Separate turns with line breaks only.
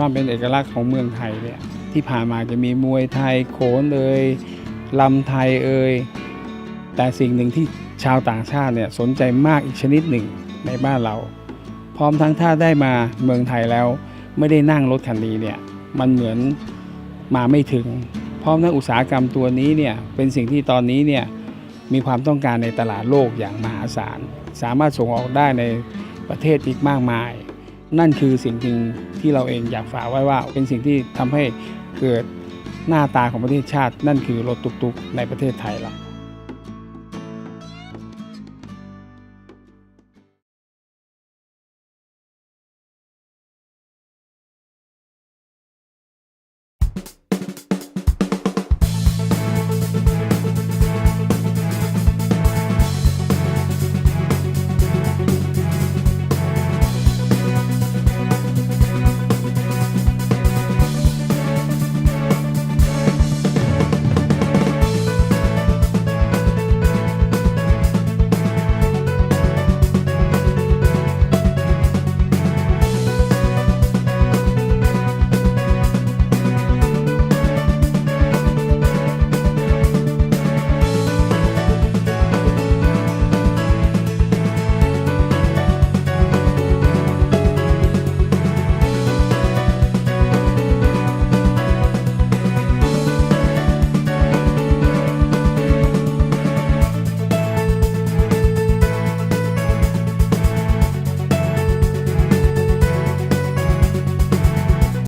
ความเป็นเอกลักษณ์ของเมืองไทยเนี่ยที่ผ่านมาจะมีมวยไทยโขนเอ่ยลำไทยเอ่ยแต่สิ่งหนึ่งที่ชาวต่างชาติเนี่ยสนใจมากอีกชนิดหนึ่งในบ้านเรา พร้อมทั้งถ้าได้มาเมืองไทยแล้ว ไม่ได้นั่งรถคันนี้เนี่ยมันเหมือนมาไม่ถึง พร้อมทั้งอุตสาหกรรมตัวนี้เนี่ยเป็นสิ่งที่ตอนนี้เนี่ยมีความต้องการในตลาดโลกอย่างมหาศาล สามารถส่งออกได้ในประเทศอีกมากมาย นั่นคือสิ่งหนึ่งที่เราเองอยากฝากไว้ว่า เป็นสิ่งที่ทำให้เกิดหน้าตาของประเทศชาติ นั่นคือรถตุกๆในประเทศไทยเรา